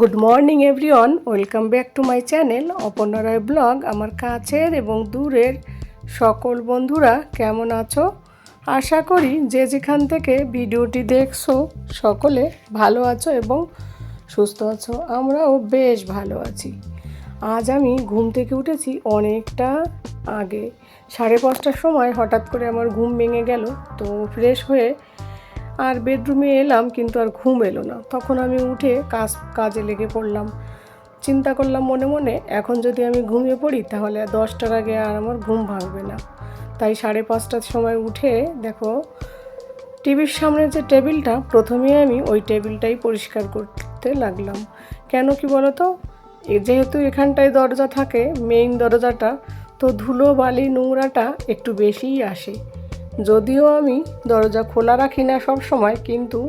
Good morning everyone welcome back to my channel Aparna Roy blog আমার কাছের এবং দূরের সকল বন্ধুরা, কেমন আছো? আশা করি যে যেখান থেকে ভিডিওটি দেখছ, সকলে ভালো আছো এবং সুস্থ আছো। আমরাও বেশ ভালো আছি। আজ আমি ঘুম থেকে উঠেছি অনেকটা আগে। সাড়ে পাঁচটার সময় হঠাৎ করে আমার ঘুম ভেঙে গেল, তো ফ্রেশ হয়ে আর বেডরুমে এলাম, কিন্তু আর ঘুম এলো না। তখন আমি উঠে কাজ, কাজে লেগে পড়লাম। চিন্তা করলাম মনে মনে, এখন যদি আমি ঘুমিয়ে পড়ি, তাহলে দশটার আগে আর আমার ঘুম ভাঙবে না। তাই সাড়ে পাঁচটার সময় উঠে, দেখো, টিভির সামনে যে টেবিলটা প্রথমে আমি ওই টেবিলটাই পরিষ্কার করতে লাগলাম। কেন কি বলো তো যেহেতু এখানটায় দরজা থাকে মেইন দরজাটা, তো ধুলো, বালি, নোংরাটা একটু বেশিই আসে। যদিও আমি দরজা খোলা রাখি না সব সময়, কিন্তু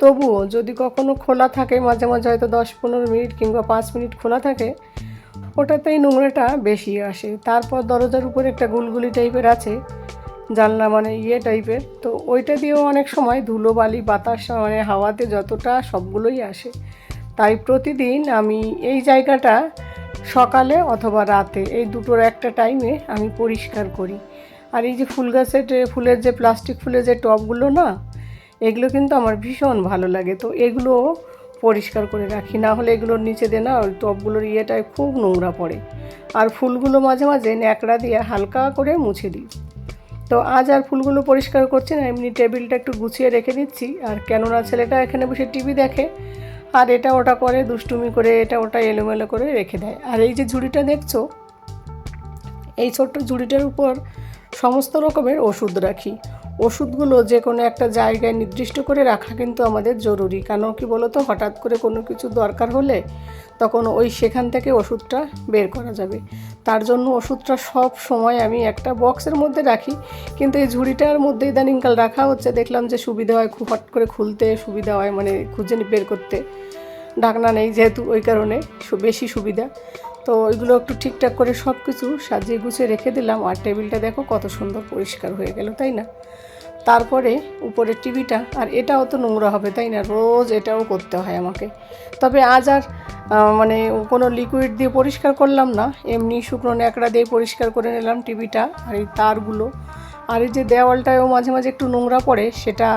তবুও যদি কখনো খোলা থাকে, মাঝে মাঝে হয়তো দশ পনেরো মিনিট কিংবা পাঁচ মিনিট খোলা থাকে, ওটাতেই নোংরাটা বেশি আসে। তারপর দরজার উপরে একটা গুলগুলি টাইপের আছে, জানলা মানে ইয়ে টাইপের, তো ওইটা দিয়েও অনেক সময় ধুলো বালি বাতাস মানে হাওয়াতে যতটা সবগুলোই আসে, তাই প্রতিদিন আমি এই জায়গাটা সকালে অথবা রাতে এই দুটোর একটা টাইমে আমি পরিষ্কার করি। আর এই যে ফুল গাছের ফুলের যে প্লাস্টিক ফুলের যে টবগুলো না, এগুলো কিন্তু আমার ভীষণ ভালো লাগে। তো এগুলো পরিষ্কার করে রাখি, না হলে এগুলোর নিচে দিয়ে না ওই টবগুলোর ইয়েটায় খুব নোংরা পড়ে। আর ফুলগুলো মাঝে মাঝে ন্যাকড়া দিয়ে হালকা করে মুছে দিই। তো আজ আর ফুলগুলো পরিষ্কার করছি না, এমনি টেবিলটা একটু গুছিয়ে রেখে দিচ্ছি। আর কেননা ছেলেটা এখানে বসে টিভি দেখে, আর এটা ওটা করে দুষ্টুমি করে এটা ওটা এলোমেলো করে রেখে দেয়। আর এই যে ঝুড়িটা দেখছ, এই ছোট্ট ঝুড়িটার উপর সমস্ত রকমের ওষুধ রাখি। ওষুধগুলো যে কোনো একটা জায়গায় নির্দিষ্ট করে রাখা কিন্তু আমাদের জরুরি। কারণ কি বলতো? হঠাৎ করে কোনো কিছু দরকার হলে তখন ওই সেখান থেকে ওষুধটা বের করা যাবে। তার জন্য ওষুধটা সব সময় আমি একটা বক্সের মধ্যে রাখি। কিন্তু এই ঝুড়িটার মধ্যে ইদানিংকাল রাখা হচ্ছে। দেখলাম যে সুবিধা হয় খুব হট করে খুলতে, সুবিধা হয় মানে খুঁজে বের করতে। ঢাকনা নেই যেহেতু ওই কারণে বেশি সুবিধা। তো ওইগুলো একটু ঠিকঠাক করে সব কিছু সাজিয়ে গুছিয়ে রেখে দিলাম আর টেবিলটা দেখো কত সুন্দর পরিষ্কার হয়ে গেল, তাই না? তারপরে উপরে টিভিটা, আর এটাও তো নোংরা হবে, তাই না? রোজ এটাও করতে হয় আমাকে। তবে আজ আর মানে কোনো লিকুইড দিয়ে পরিষ্কার করলাম না, এমনি শুকনো ন্যাকড়া দিয়ে পরিষ্কার করে নিলাম টিভিটা, আর এই তারগুলো। আর এই যে দেওয়ালটায়ও মাঝে মাঝে একটু নোংরা পড়ে, সেটা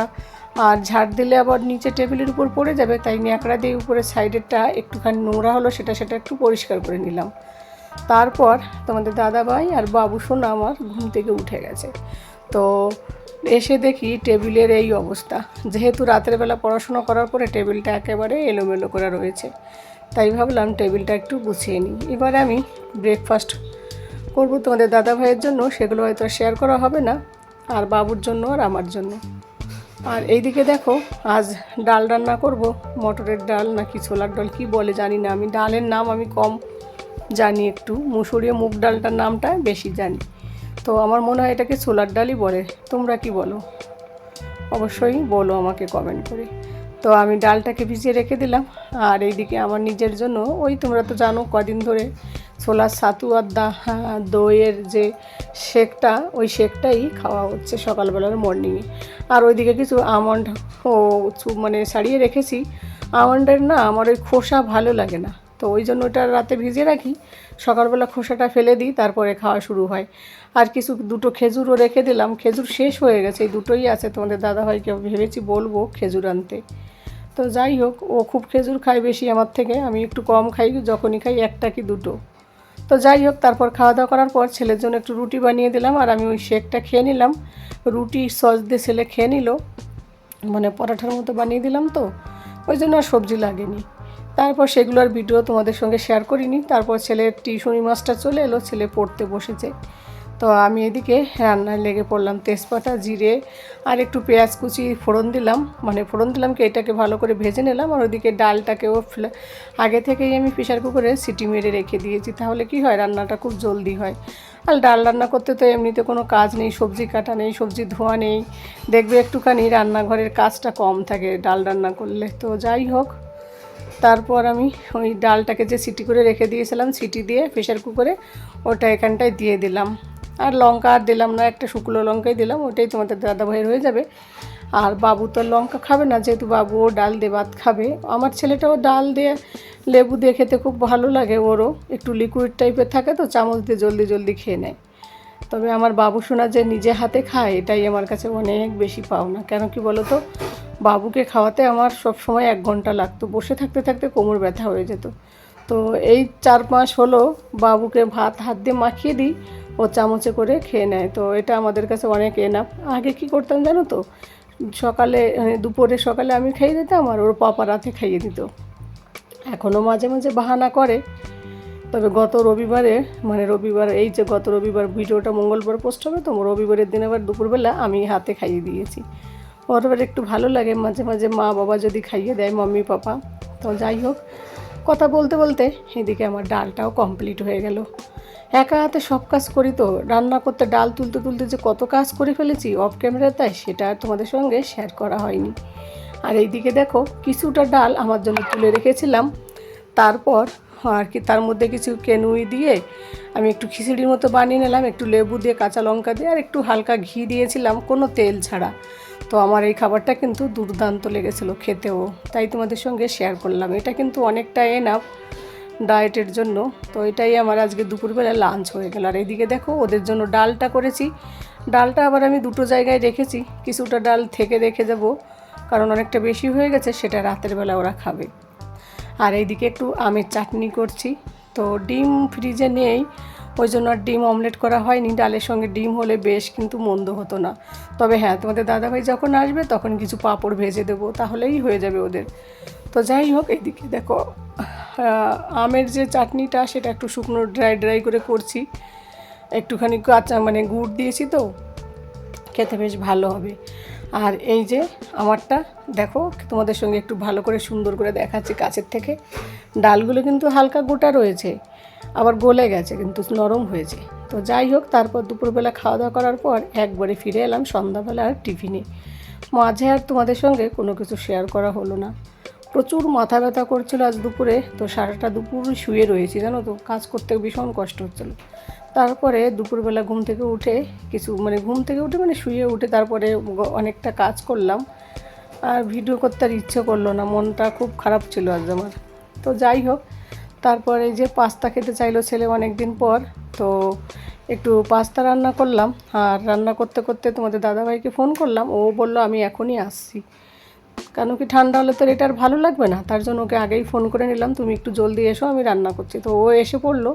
আর ঝাড় দিলে আবার নিচে টেবিলের উপর পড়ে যাবে, তাই ন্যাকড়া দিয়ে উপরে সাইডেরটা একটুখানি নোংরা হলো, সেটা সেটা একটু পরিষ্কার করে নিলাম। তারপর তোমাদের দাদাভাই আর বাবু সোনা আমার ঘুম থেকে উঠে গেছে। তো এসে দেখি টেবিলের এই অবস্থা। যেহেতু রাতের বেলা পড়াশোনা করার পরে টেবিলটা একেবারে এলোমেলো করে রয়েছে, তাই ভাবলাম টেবিলটা একটু গুছিয়ে নিই। এবারে আমি ব্রেকফাস্ট করব তোমাদের দাদা ভাইয়ের জন্য, সেগুলো হয়তো শেয়ার করা হবে না, আর বাবুর জন্য আর আমার জন্য। আর এইদিকে দেখো, আজ ডাল রান্না করব। মটরের ডাল নাকি ছোলার ডাল, কি বলে জানি না। আমি ডালের নাম আমি কম জানি একটু। মুসুরি মুগ ডালটার নামটা বেশি জানি। তো আমার মনে হয় এটাকে ছোলার ডালই বলে। তোমরা কি বলো? অবশ্যই বলো আমাকে কমেন্ট করে। তো আমি ডালটাকে ভিজিয়ে রেখে দিলাম। আর এইদিকে আমার নিজের জন্য, ওই তোমরা তো জানো, কদিন ধরে ছোলার ছাতু আর দা হ্যাঁ, দইয়ের যে শেকটা ওই শেকটাই খাওয়া হচ্ছে সকালবেলার মর্নিংয়ে আর ওইদিকে কিছু আমন্ড ও মানে সারিয়ে রেখেছি। আমন্ডের না আমার ওই খোসা ভালো লাগে না। তো ওই জন্য ওটা রাতে ভিজিয়ে রাখি। সকালবেলা খোসাটা ফেলে দিই তারপরে খাওয়া শুরু হয়। আর কিছু দুটো খেজুরও রেখে দিলাম। খেজুর শেষ হয়ে গেছে এই দুটোই আছে। তোমাদের দাদাভাইকে ভেবেছি বলব খেজুর আনতে। তো যাই হোক ও খুব খেজুর খায় বেশি আমার থেকে। আমি একটু কম খাই যখনই খাই একটা কি দুটো। তো যাই হোক, তারপর খাওয়া দাওয়া করার পর ছেলের জন্য একটু রুটি বানিয়ে দিলাম আর আমি ওই শেকটা খেয়ে নিলাম। রুটি, সস দিয়ে ছেলে খেয়ে নিল। মানে পরাঠার মতো বানিয়ে দিলাম তো, ওই জন্য আর সবজি লাগেনি। তারপর সেগুলো আর ভিডিও তোমাদের সঙ্গে শেয়ার করিনি। তারপর ছেলের টিউশনি মাস্টার চলে এলো, ছেলে পড়তে বসেছে। তো আমি এদিকে রান্নায় লেগে পড়লাম তেজপাতা, জিরে আর একটু পেঁয়াজ কুচি, ফোড়ন দিলাম। মানে ফোড়ন দিলাম কি এটাকে ভালো করে ভেজে নিলাম আর ওদিকে ডালটাকেও আগে থেকেই আমি প্রেশার কুকারে সিটি মেরে রেখে দিয়েছি। তাহলে কি হয়, রান্নাটা খুব জলদি হয়। আর ডাল রান্না করতে তো এমনিতে কোনো কাজ নেই, সবজি কাটা নেই, সবজি ধোয়া নেই। দেখবে একটুখানি রান্নাঘরের কাজটা কম থাকে ডাল রান্না করলে। তো যাই হোক, তারপর আমি ওই ডালটাকে যে সিটি করে রেখে দিয়েছিলাম, সিটি দিয়ে প্রেশার কুকারে ওটা এখানটায় দিয়ে দিলাম। আর লঙ্কা আর দিলাম না, একটা শুকনো লঙ্কাই দিলাম, ওটাই তোমাদের দাদা ভাইয়ের হয়ে যাবে। আর বাবু তো লঙ্কা খাবে না, যেহেতু বাবুও ডাল দিয়ে ভাত খাবে। আমার ছেলেটাও ডাল দিয়ে লেবু দিয়ে খেতে খুব ভালো লাগে ওরও, একটু লিকুইড টাইপের থাকে তো, চামচ দিয়ে জলদি জলদি খেয়ে নেয়। তবে আমার বাবু সোনা যে নিজে হাতে খায়, এটাই আমার কাছে অনেক বেশি পাওনা। কেন কি বলো তো বাবুকে খাওয়াতে আমার সব সময় এক ঘণ্টা লাগতো, বসে থাকতে থাকতে কোমর ব্যথা হয়ে যেত। তো এই চার মাস হলো বাবুকে ভাত হাত দিয়ে মাখিয়ে দিই ও চামচে করে খেয়ে নেয়। তো এটা আমাদের কাছে অনেক এনাফ আগে কি করতাম জানো তো? সকালে মানে দুপুরে সকালে আমি খাইয়ে দিতাম আর ওর পাপা রাতে খাইয়ে দিত। এখনও মাঝে মাঝে বাহানা করে। তবে গত রবিবারে মানে রবিবার, এই যে গত রবিবার ভিডিওটা মঙ্গলবার পোস্ট হবে, তো রবিবারের দিন আবার দুপুরবেলা আমি হাতে খাইয়ে দিয়েছি। ওর একটু ভালো লাগে, মাঝে মাঝে মা বাবা যদি খাইয়ে দেয়, মাম্মি, পাপা। তো যাই হোক, কথা বলতে বলতে এদিকে আমার ডালটাও কমপ্লিট হয়ে গেল। একা হাতে সব কাজ করি তো, রান্না করতে ডাল তুলতে তুলতে যে কত কাজ করে ফেলেছি অফ ক্যামেরা তাই সেটা আর তোমাদের সঙ্গে শেয়ার করা হয়নি। আর এইদিকে দেখো, কিছুটা ডাল আমার জন্য তুলে রেখেছিলাম। তারপর আর কি তার মধ্যে কিছু কেনুই দিয়ে আমি একটু খিচুড়ির মতো বানিয়ে নিলাম, একটু লেবু দিয়ে, কাঁচা লঙ্কা দিয়ে আর একটু হালকা ঘি দিয়েছিলাম, কোনো তেল ছাড়া। তো আমার এই খাবারটা কিন্তু দুর্দান্ত লেগেছিলো খেতেও, তাই তোমাদের সঙ্গে শেয়ার করলাম। এটা কিন্তু অনেকটা এনাফ ডায়েটের জন্য। তো এটাই আমার আজকে দুপুরবেলা লাঞ্চ হয়ে গেল। আর এইদিকে দেখো, ওদের জন্য ডালটা করেছি। ডালটা আবার আমি দুটো জায়গায় রেখেছি। কিছুটা ডাল থেকে রেখে যাব। কারণ অনেকটা বেশি হয়ে গেছে, সেটা রাতের বেলা ওরা খাবে। আর এইদিকে একটু আমের চাটনি করছি। তো ডিম ফ্রিজে নেই। ওই জন্য আর ডিম অমলেট করা হয়নি। ডালের সঙ্গে ডিম হলে বেশ কিন্তু মন্দ হতো না। তবে হ্যাঁ তোমাদের দাদাভাই যখন আসবে, তখন কিছু পাঁপড় ভেজে দেবো। তাহলেই হয়ে যাবে ওদের। তো যাই হোক এইদিকে দেখো। আমের যে চাটনিটা, সেটা একটু শুকনো ড্রাই ড্রাই করে করছি। একটুখানি কাঁচা মানে গুড় দিয়েছি তো, খেতে বেশ ভালো হবে। আর এই যে আমারটা, দেখো, তোমাদের সঙ্গে একটু ভালো করে সুন্দর করে দেখাচ্ছি কাছের থেকে। ডালগুলো কিন্তু হালকা গোটা রয়েছে, আবার গলে গেছে, কিন্তু নরম হয়েছে। তো যাই হোক, তারপর দুপুরবেলা খাওয়া দাওয়া করার পর একবারে ফিরে এলাম সন্ধ্যাবেলা আর টিফিনে। মাঝে আর তোমাদের সঙ্গে কোনো কিছু শেয়ার করা হলো না। প্রচুর মাথা ব্যথা করছিল আজ দুপুরে, তো সারাটা দুপুর শুয়ে রয়েছি, জানো তো? কাজ করতে ভীষণ কষ্ট হচ্ছিল। তারপরে দুপুরবেলা ঘুম থেকে উঠে কিছু মানে ঘুম থেকে উঠে মানে শুয়ে উঠে তারপরে অনেকটা কাজ করলাম। আর ভিডিও করতে আর ইচ্ছে করল না, মনটা খুব খারাপ ছিল আজ আমার। তো যাই হোক, তারপরে যে পাস্তা খেতে চাইলো ছেলে অনেক দিন পর, তো একটু পাস্তা রান্না করলাম। আর রান্না করতে করতে তোমাদের দাদাভাইকে ফোন করলাম, ও বলল, আমি এখনই আসছি। কেন কি ঠান্ডা হলে তো এটা আর ভালো লাগবে না? তার জন্য ওকে আগেই ফোন করে নিলাম, তুমি একটু জলদি এসো, আমি রান্না করছি। তো ও এসে পড়ল,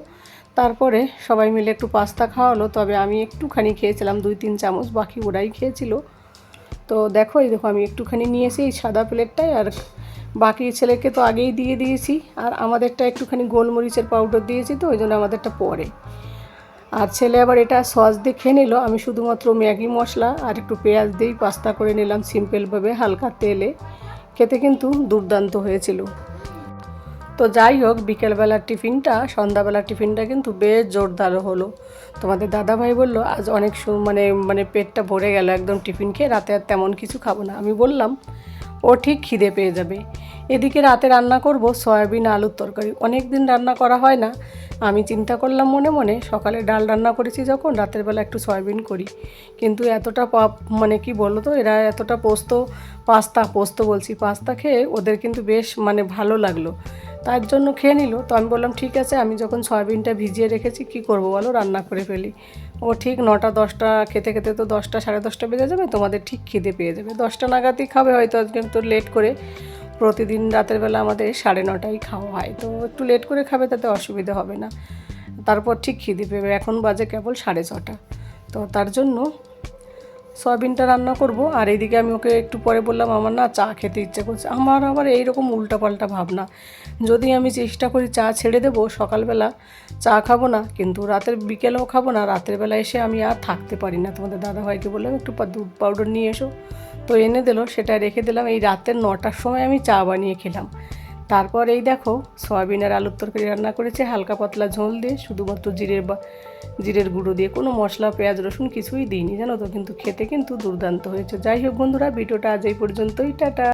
তারপরে সবাই মিলে একটু পাস্তা খাওয়ালো। তবে আমি একটুখানি খেয়েছিলাম, দুই তিন চামচ, বাকি ওরাই খেয়েছিল। তো দেখো, এই দেখো, আমি একটুখানি নিয়েছি এই সাদা প্লেটটায়, আর বাকি ছেলেকে তো আগেই দিয়ে দিয়েছি। আর আমাদেরটা একটুখানি গোলমরিচের পাউডার দিয়েছি তো, ওই জন্য আমাদেরটা পরে। আর ছেলে আবার এটা সস দিয়ে খেয়ে নিল। আমি শুধুমাত্র ম্যাগি মশলা আর একটু পেঁয়াজ দিয়েই পাস্তা করে নিলাম সিম্পলভাবে হালকা তেলে। খেতে কিন্তু দুর্দান্ত হয়েছিল। তো যাই হোক, বিকেলবেলার টিফিনটা, সন্ধ্যাবেলার টিফিনটা কিন্তু বেশ জোরদার হলো। তোমাদের দাদাভাই বলল, আজ অনেক সু- মানে মানে পেটটা ভরে গেল, একদম টিফিন খেয়ে রাতে আর তেমন কিছু খাব না। আমি বললাম, ও ঠিক খিদে পেয়ে যাবে। এদিকে রাতে রান্না করব সয়াবিন আলুর তরকারি। অনেক দিন রান্না করা হয় না। আমি চিন্তা করলাম মনে মনে, সকালে ডাল রান্না করেছি যখন, রাতের বেলা একটু সয়াবিন করি। কিন্তু এতটা মানে কি বলো তো এরা এতটা পোস্ত, পাস্তা, পোস্ত বলছি, পাস্তা খেয়ে ওদের কিন্তু বেশ মানে ভালো লাগল। তার জন্য খেয়ে নিল। তো আমি বললাম, ঠিক আছে, আমি যখন সয়াবিনটা ভিজিয়ে রেখেছি, কি করব বলো, রান্না করে ফেলি। ও ঠিক নটা দশটা, খেতে খেতে তো দশটা, সাড়ে দশটা বেজে যাবে, তোমাদের ঠিক খিদে পেয়ে যাবে। দশটা নাগাদই খাবে হয়তো, আজকে তো লেট করে। প্রতিদিন রাতের বেলা আমাদের সাড়ে নটায় খাওয়া হয়। তো একটু লেট করে খাবে তাতে অসুবিধা হবে না। তারপর ঠিক খিদে পেবে। এখন বাজে কেবল সাড়ে ছটা। তো তার জন্য সয়াবিনটা রান্না করব। আর এইদিকে আমি ওকে একটু পরে বললাম, আমার না চা খেতে ইচ্ছে করছে। আমার আবার এইরকম উল্টাপাল্টা ভাবনা। যদি আমি চেষ্টা করি চা ছেড়ে দেবো, সকালবেলা চা খাব না, কিন্তু রাতের বিকেলেও খাব না, রাতের বেলা এসে আমি আর থাকতে পারি না। তোমাদের দাদাভাইকে বললাম, একটু দুধ পাউডার নিয়ে এসো। তো এনে দিল, সেটা রেখে দিলাম। এই রাতের নটার সময় আমি চা বানিয়ে খেলাম। তারপর এই দেখো, সয়াবিন আর আলুর তরকারি রান্না করেছে, হালকা পাতলা ঝোল দিয়ে, শুধুমাত্র জিরের বা, জিরের গুঁড়ো দিয়ে। কোনো মশলা, পেঁয়াজ, রসুন কিছুই দিইনি, জানো তো? কিন্তু খেতে কিন্তু দুর্দান্ত হয়েছে। যাই হোক বন্ধুরা, ভিডিওটা আজ এই পর্যন্তই, টাটা!